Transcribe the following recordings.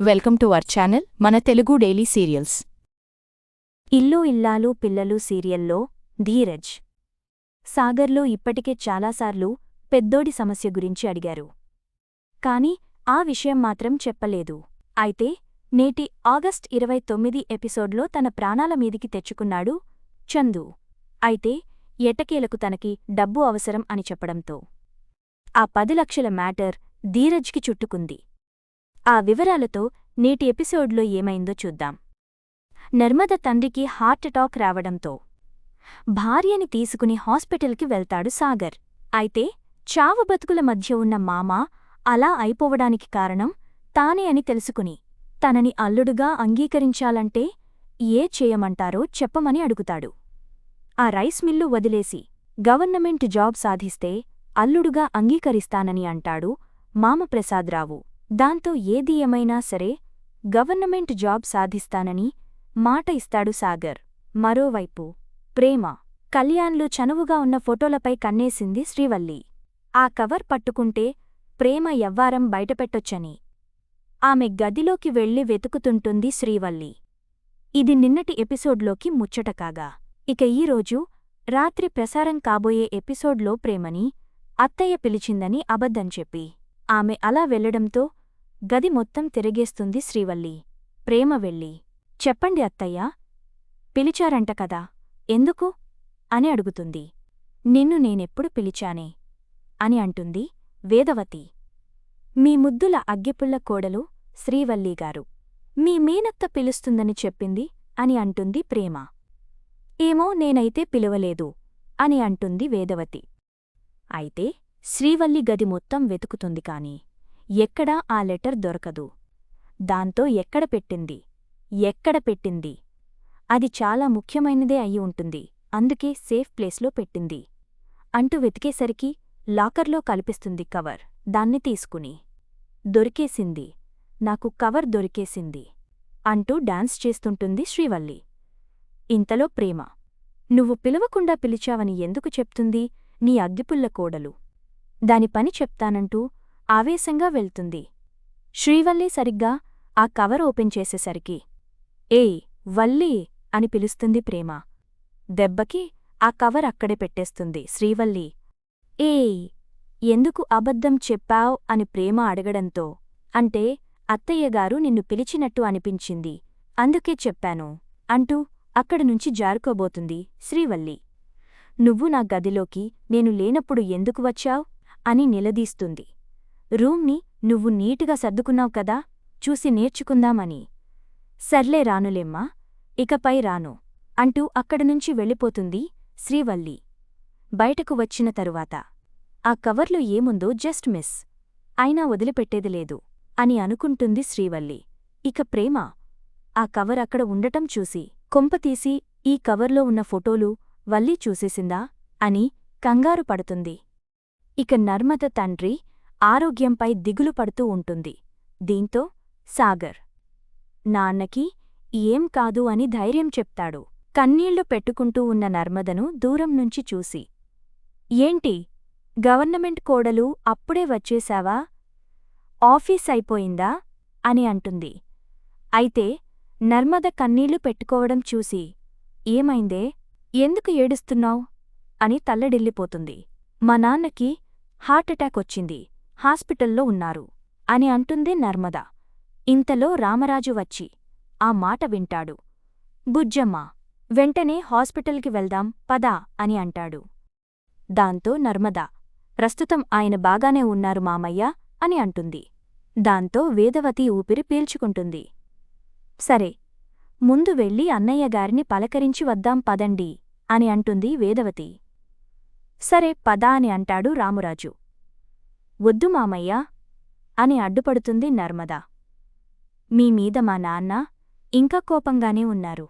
Welcome to our channel మన Telugu daily serials. ఇల్లు ఇల్లాలు పిల్లలు సీరియల్లో ధీరజ్ సాగర్లో ఇప్పటికే చాలాసార్లు పెద్దోడి సమస్య గురించి అడిగారు. కాని ఆ విషయం మాత్రం చెప్పలేదు. అయితే నేటి ఆగస్ట్ ఇరవై తొమ్మిది ఎపిసోడ్లో తన ప్రాణాల మీదికి తెచ్చుకున్నాడు చందు. అయితే ఎటకేలకు తనకి డబ్బు అవసరం అని చెప్పడంతో. ఆ పది లక్షల మ్యాటర్ ధీరజ్కి చుట్టుకుంది. ఆ వివరాలతో నేటి ఎపిసోడ్లో ఏమైందో చూద్దాం. నర్మద తండ్రికి హార్ట్అటాక్ రావడంతో భార్యని తీసుకుని హాస్పిటల్కి వెళ్తాడు సాగర్. అయితే చావు బతుకుల మధ్య ఉన్న మామ అలా అయిపోవడానికి కారణం తానే అని తెలుసుకుని తనని అల్లుడుగా అంగీకరించాలంటే ఏ చేయమంటారో చెప్పమని అడుగుతాడు. ఆ రైస్ మిల్లు వదిలేసి గవర్నమెంట్ జాబ్ సాధిస్తే అల్లుడుగా అంగీకరిస్తానని అంటాడు మామ ప్రసాదరావు దాంతో ఏది ఏమైనా సరే గవర్నమెంట్ జాబ్ సాధిస్తానని మాట ఇస్తాడు సాగర్. మరోవైపు ప్రేమ కళ్యాణ్లు చనువుగా ఉన్న ఫోటోలపై కన్నేసింది శ్రీవల్లి. ఆ కవర్ పట్టుకుంటే ప్రేమ యవ్వారం బయటపెట్టొచ్చని. ఆమె గదిలోకి వెళ్ళి వెతుకుతుంటుంది శ్రీవల్లి. ఇది నిన్నటి ఎపిసోడ్లోకి ముచ్చట కాగా. ఇక ఈరోజు రాత్రి ప్రసారం కాబోయే ఎపిసోడ్లో ప్రేమని అత్తయ్య పిలిచిందని అబద్ధం చెప్పి ఆమె అలా వెళ్ళడంతో గది మొత్తం తిరిగేస్తుంది శ్రీవల్లి. ప్రేమ వెళ్ళి. చెప్పండి అత్తయ్యా. పిలిచారంట కదా. ఎందుకు? అని అడుగుతుంది. నిన్ను నేనెప్పుడు పిలిచానే? అని అంటుంది వేదవతి. మీ ముద్దుల అగ్గిపుల్ల కోడలు శ్రీవల్లిగారు మీ మీనత్త పిలుస్తుందని చెప్పింది అని అంటుంది ప్రేమ. ఏమో నేనైతే పిలవలేదు అని అంటుంది వేదవతి. అయితే శ్రీవల్లి గది మొత్తం వెతుకుతుంది కాని ఎక్కడా ఆ లెటర్ దొరకదు. దాంతో ఎక్కడ పెట్టింది? ఎక్కడ పెట్టింది? అది చాలా ముఖ్యమైనదే అయి ఉంటుంది. అందుకే సేఫ్ ప్లేస్లో పెట్టింది. అంటూ వెతికేసరికి లాకర్లో కల్పిస్తుంది కవర్. దాన్ని తీసుకుని దొరికేసింది. నాకు కవర్ దొరికేసింది అంటూ డాన్స్ చేస్తుంటుంది శ్రీవల్లి. ఇంతలో ప్రేమ నువ్వు పిలవకుండా పిలిచావని ఎందుకు చెప్తుంది? నీ అగ్గిపుల్ల కోడలు. దాని పని చెప్తానంటూ ఆవేశంగా వెళ్తుంది. శ్రీవల్లి సరిగ్గా ఆ కవర్ ఓపెన్ చేసేసరికి ఏయ్ వల్లి అని పిలుస్తుంది ప్రేమ. దెబ్బకి ఆ కవర్ అక్కడే పెట్టేస్తుంది శ్రీవల్లి. ఏయ్ ఎందుకు అబద్ధం చెప్పావ్ అని ప్రేమ అడగడంతో అంటే అత్తయ్యగారు నిన్ను పిలిచినట్టు అనిపించింది అందుకే చెప్పాను అంటూ అక్కడనుంచి జారుకోబోతుంది శ్రీవల్లి. నువ్వు నా గదిలోకి నేను లేనప్పుడు ఎందుకు వచ్చావ్? అని నిలదీస్తుంది. రూమ్ని నువ్వు నీటుగా సర్దుకున్నావు కదా చూసి నేర్చుకుందామని. సర్లే రానులేమ్మా ఇకపై రాను అంటూ అక్కడనుంచి వెళ్ళిపోతుంది శ్రీవల్లి. బయటకు వచ్చిన తరువాత ఆ కవర్లో ఏముందో జస్ట్ మిస్ అయినా వదిలిపెట్టేది లేదు అని అనుకుంటుంది శ్రీవల్లి. ఇక ప్రేమ ఆ కవర్ అక్కడ ఉండటం చూసి కొంపతీసి ఈ కవర్లో ఉన్న ఫోటోలు వల్లి చూసేసిందా అని కంగారు పడుతుంది. ఇక నర్మద తండ్రి ఆరోగ్యంపై దిగులు పడుతూ ఉంటుంది. దీంతో సాగర్ నాన్నకి ఏం కాదు అని ధైర్యం చెప్తాడు. కన్నీళ్ళు పెట్టుకుంటూ ఉన్న నర్మదను దూరం నుంచి చూసి ఏంటి? గవర్నమెంట్ కోడలు అప్పుడే వచ్చేశావా? ఆఫీస్ అయిపోయిందా? అని అంటుంది. అయితే నర్మద కన్నీళ్ళు పెట్టుకోవడం చూసి ఏమైందే? ఎందుకు ఏడుస్తున్నావ్? అని తల్లడిల్లిపోతుంది. మా నాన్నకి హార్ట్అటాక్ వచ్చింది. హాస్పిటల్లో ఉన్నారు. అని అంటుంది నర్మద. ఇంతలో రామరాజు వచ్చి ఆ మాట వింటాడు. బుజ్జమ్మ వెంటనే హాస్పిటల్కి వెళ్దాం పదా అని అంటాడు. దాంతో నర్మద ప్రస్తుతం ఆయన బాగానే ఉన్నారు మామయ్య అని అంటుంది. దాంతో వేదవతి ఊపిరి పీల్చుకుంటుంది. సరే ముందు వెళ్ళి అన్నయ్యగారిని పలకరించి వద్దాం పదండి అని అంటుంది వేదవతి. సరే పదా అని అంటాడు రామురాజు. వద్దు మామయ్యా అని అడ్డుపడుతుంది నర్మద. మీ మీద మా నాన్న ఇంకా కోపంగానే ఉన్నారు.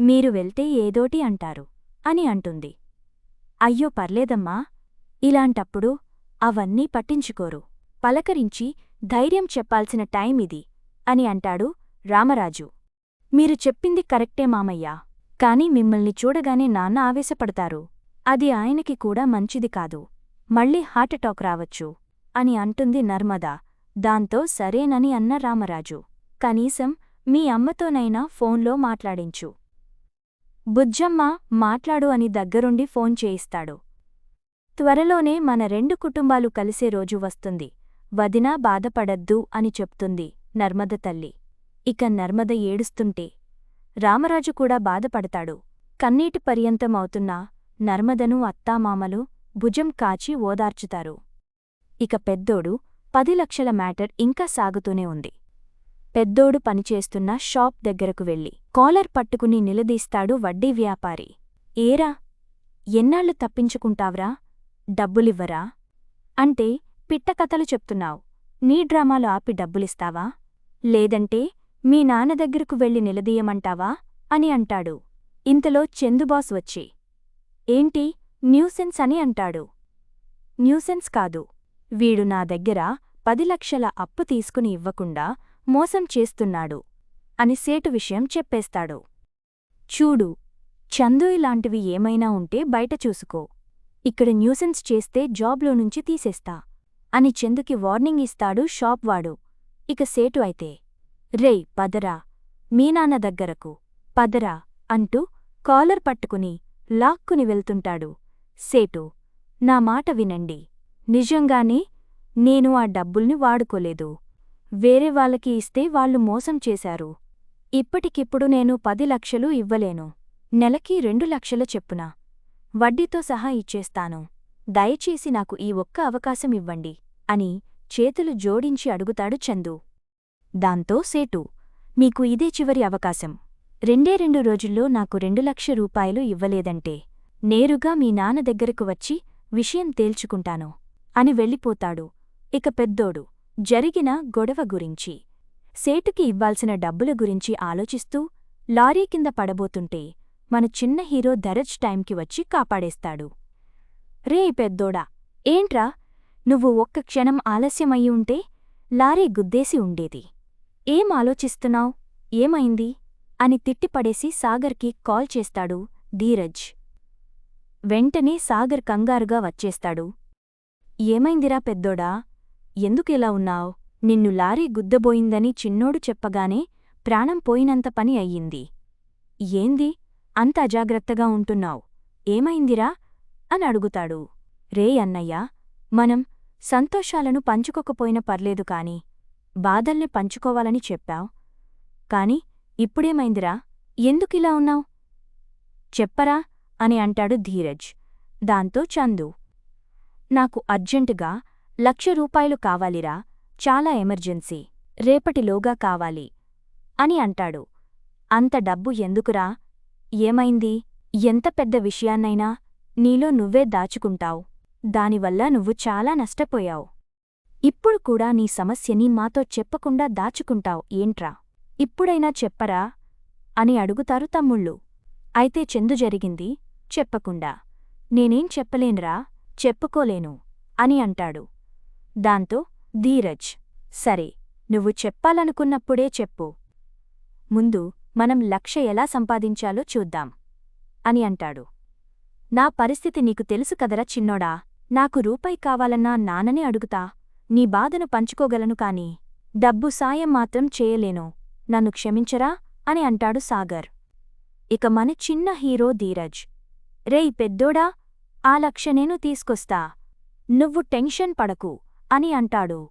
మీరు వెళ్తే ఏదోటి అంటారు అని అంటుంది. అయ్యో పర్లేదమ్మా ఇలాంటప్పుడు అవన్నీ పట్టించుకోరు. పలకరించి ధైర్యం చెప్పాల్సిన టైం ఇది అని అంటాడు రామరాజు. మీరు చెప్పింది కరెక్టే మామయ్యా కాని మిమ్మల్ని చూడగానే నాన్న ఆవేశపడతారు. అది ఆయనకి కూడా మంచిది కాదు. మళ్ళీ హార్ట్అటాక్ రావచ్చు. అని అంటుంది నర్మద. దాంతో సరేనని అన్న రామరాజు. కనీసం మీ అమ్మతోనైనా ఫోన్లో మాట్లాడించు. బుజ్జమ్మ మాట్లాడు అని దగ్గరుండి ఫోన్ చేయిస్తాడు. త్వరలోనే మన రెండు కుటుంబాలు కలిసే రోజు వస్తుంది. వదినా బాధపడద్దు అని చెప్తుంది నర్మద తల్లి. ఇక నర్మద ఏడుస్తుంటే రామరాజు కూడా బాధపడతాడు. కన్నీటి పర్యంతమవుతున్నా నర్మదను అత్తామామలు భుజం కాచి ఓదార్చుతారు. ఇక పెద్దోడు పది లక్షల మ్యాటర్ ఇంకా సాగుతూనే ఉంది. పెద్దోడు పనిచేస్తున్న షాప్ దగ్గరకు వెళ్ళి కాలర్ పట్టుకుని నిలదీస్తాడు వడ్డీ వ్యాపారి. ఏరా ఎన్నాళ్ళు తప్పించుకుంటావ్రా? డబ్బులివ్వరా అంటే పిట్టకథలు చెప్తున్నావు. నీ డ్రామాలు ఆపి డబ్బులిస్తావా? లేదంటే మీ నాన్న దగ్గరకు వెళ్ళి నిలదీయమంటావా? అని అంటాడు. ఇంతలో చందుబాస్ వచ్చి ఏంటి న్యూసెన్స్ అని అంటాడు. న్యూసెన్స్ కాదు. వీడు నా దగ్గర పది లక్షల అప్పు తీసుకుని ఇవ్వకుండా మోసం చేస్తున్నాడు అని సేటు విషయం చెప్పేస్తాడు. చూడు చందు ఇలాంటివి ఏమైనా ఉంటే బయట చూసుకో. ఇక్కడ న్యూసెన్స్ చేస్తే జాబ్లో నుంచి తీసేస్తా అని చందుకి వార్నింగ్ ఇస్తాడు షాప్ వాడు. ఇక సేటు అయితే రేయ్ పదరా మీనాన్న దగ్గరకు పదరా అంటూ కాలర్ పట్టుకుని లాక్కుని వెళ్తుంటాడు. సేటు నా మాట వినండి. నిజంగానే నేను ఆ డబ్బుల్ని వాడుకోలేదు. వేరే వాళ్ళకి ఇస్తే వాళ్ళు మోసం చేశారు. ఇప్పటికిప్పుడు నేను పది లక్షలు ఇవ్వలేను. నెలకి రెండు లక్షల చెప్పున వడ్డీతో సహా ఇచ్చేస్తాను. దయచేసి నాకు ఈ ఒక్క అవకాశం ఇవ్వండి అని చేతులు జోడించి అడుగుతాడు చందు. దాంతో సేటు మీకు ఇదే చివరి అవకాశం. రెండే రెండు రోజుల్లో నాకు రెండు లక్ష రూపాయలు ఇవ్వలేదంటే నేరుగా మీ నాన్న దగ్గరకు వచ్చి విషయం తేల్చుకుంటాను అని వెళ్ళిపోతాడు. ఇక పెద్దోడు జరిగిన గొడవ గురించి సేటుకి ఇవ్వాల్సిన డబ్బుల గురించి ఆలోచిస్తూ లారీ కింద పడబోతుంటే మన చిన్న హీరో ధరజ్ టైంకి వచ్చి కాపాడేస్తాడు. రే పెద్దోడా ఏంట్రా? నువ్వు ఒక్క క్షణం ఆలస్యమయ్యి ఉంటే లారీ గుద్దేసి ఉండేది. ఏం ఆలోచిస్తున్నావ్? ఏమైంది? అని తిట్టిపడేసి సాగర్కి కాల్ చేస్తాడు ధీరజ్. వెంటనే సాగర్ కంగారుగా వచ్చేస్తాడు. ఏమైందిరా పెద్దోడా? ఎందుకిలా ఉన్నావ్? నిన్ను లారీ గుద్దబోయిందని చిన్నోడు చెప్పగానే ప్రాణం పోయినంత పని అయ్యింది. ఏంది? అంత అజాగ్రత్తగా ఉంటున్నావు. ఏమైందిరా? అని అడుగుతాడు. రే అన్నయ్యా మనం సంతోషాలను పంచుకోకపోయినా పర్లేదు కాని బాధల్ని పంచుకోవాలని చెప్పావ్. కాని ఇప్పుడేమైందిరా? ఎందుకిలా ఉన్నావు? చెప్పరా అని అంటాడు ధీరజ్. దాంతో చందు. నాకు అర్జెంటుగా లక్ష రూపాయలు కావాలిరా చాలా ఎమర్జెన్సీ రేపటిలోగా కావాలి అని అంటాడు. అంత డబ్బు ఎందుకురా? ఏమైంది? ఎంత పెద్ద విషయాన్నైనా నీలో నువ్వే దాచుకుంటావు. దానివల్ల నువ్వు చాలా నష్టపోయావు. ఇప్పుడు కూడా నీ సమస్యని మాతో చెప్పకుండా దాచుకుంటావు ఏంట్రా? ఇప్పుడైనా చెప్పరా? అని అడుగుతారు తమ్ముళ్ళు. అయితే చెందు జరిగింది చెప్పకుండా. నేనేం చెప్పలేనురా చెప్పుకోలేను అని అంటాడు. దాంతో ధీరజ్ సరే నువ్వు చెప్పాలనుకున్నప్పుడే చెప్పు. ముందు మనం లక్ష ఎలా సంపాదించాలో చూద్దాం అని అంటాడు. నా పరిస్థితి నీకు తెలుసు కదరా చిన్నోడా నాకు రూపాయి కావాలన్నా నాన్ననే అడుగుతా నీ బాధను పంచుకోగలను కాని డబ్బు సాయం మాత్రం చేయలేను నన్ను క్షమించరా? అని అంటాడు సాగర్. ఇక మన చిన్న హీరో ధీరజ్. రేయ్ పెద్దోడా ఆ లక్ష నేను తీసుకొస్తా. నువ్వు టెన్షన్ పడకు అని అంటాడు.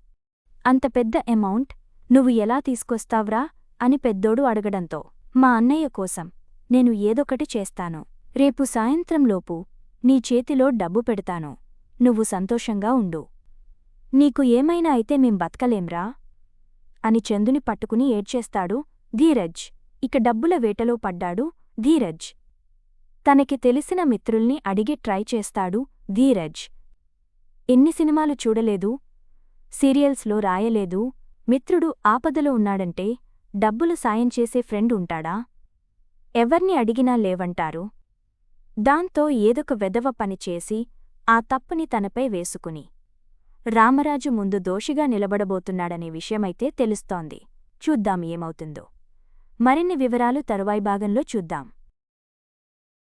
అంత పెద్ద అమౌంట్ నువ్వు ఎలా తీసుకొస్తావ్రా? అని పెద్దోడు అడగడంతో. మా అన్నయ్య కోసం నేను ఏదొకటి చేస్తాను. రేపు సాయంత్రంలోపు నీ చేతిలో డబ్బు పెడతాను. నువ్వు సంతోషంగా ఉండు. నీకు ఏమైనా అయితే మేం బతకలేంరా? అని చందుని పట్టుకుని ఏడ్చేస్తాడు ధీరజ్. ఇక డబ్బుల వేటలో పడ్డాడు ధీరజ్. తనకి తెలిసిన మిత్రుల్ని అడిగి ట్రై చేస్తాడు ధీరజ్. ఎన్ని సినిమాలు చూడలేదు సీరియల్స్లో రాయలేదు మిత్రుడు ఆపదలో ఉన్నాడంటే డబ్బులు సాయం చేసే ఫ్రెండ్ ఉంటాడా? ఎవర్ని అడిగినా లేవంటారు. దాంతో ఏదొక వెదవ పని చేసి ఆ తప్పుని తనపై వేసుకుని రామరాజు ముందు దోషిగా నిలబడబోతున్నాడనే విషయమైతే తెలుస్తోంది. చూద్దాం ఏమవుతుందో. మరిన్ని వివరాలు తరువాయి భాగంలో చూద్దాం.